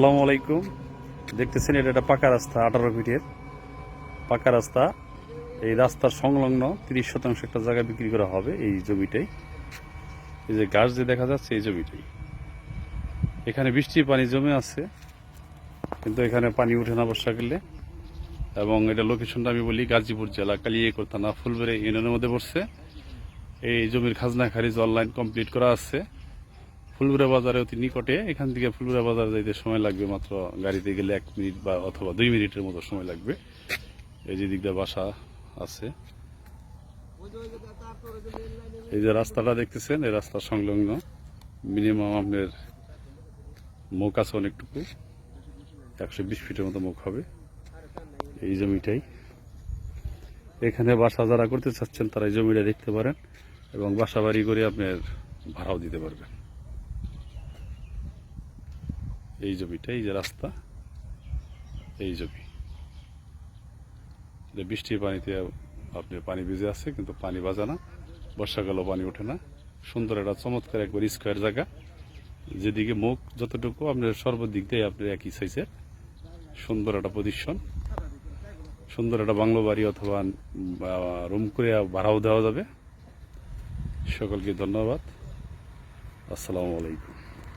আসসালামু আলাইকুম। দেখতেছেন এটা একটা পাকা রাস্তা, আঠারো ফিটের। পাকা রাস্তা। এই রাস্তার সংলগ্ন তিরিশ শতাংশ একটা জায়গা বিক্রি করা হবে এই জমিটাই। এই যে গাছ যে দেখা যাচ্ছে, এই জমিটাই। এখানে বৃষ্টির পানি জমে আছে, কিন্তু এখানে পানি উঠে না বর্ষা বর্ষাকালে এবং এটা লোকেশনটা আমি বলি গাজীপুর জেলা, কালিয়াকোর থানা ফুলবেড়ে ইউনিয়নের মধ্যে পড়ছে। এই জমির খাজনা খারিজ অনলাইন কমপ্লিট করা আছে। ফুলবুড়া বাজারে অতি নিকটে, এখান থেকে ফুলবুরা বাজার যাইতে সময় লাগবে মাত্র গাড়িতে গেলে এক মিনিট বা অথবা দুই মিনিটের মতো সময় লাগবে। এই যে দিকটা বাসা আছে। এই যে রাস্তাটা দেখতেছেন, এই রাস্তা সংলগ্ন। মিনিমাম আপনার মুখ আছে অনেকটুকু। একশো বিশ ফিটের মতো মুখ হবে এই জমিটাই। এখানে বাসা যারা করতে চাচ্ছেন, তারা এই জমিটা দেখতে পারেন এবং বাসা বাড়ি করে আপনার ভাড়াও দিতে পারবেন। এই জমিটা, এই যে রাস্তা, এই জমি। বৃষ্টির পানিতে আপনি পানি ভিজে আছে, কিন্তু পানি বাজা না, বর্ষাকালও পানি ওঠে না। সুন্দর একটা চমৎকার একবার স্কোয়ার জায়গা। যেদিকে মুখ যতটুকু আপনার সর্বদিক দিয়ে আপনার একই সাইজের সুন্দর একটা পজিশন সুন্দর একটা বাংলো বাড়ি অথবা রুম করে ভাড়াও দেওয়া যাবে। সকলকে ধন্যবাদ। আসসালামু আলাইকুম।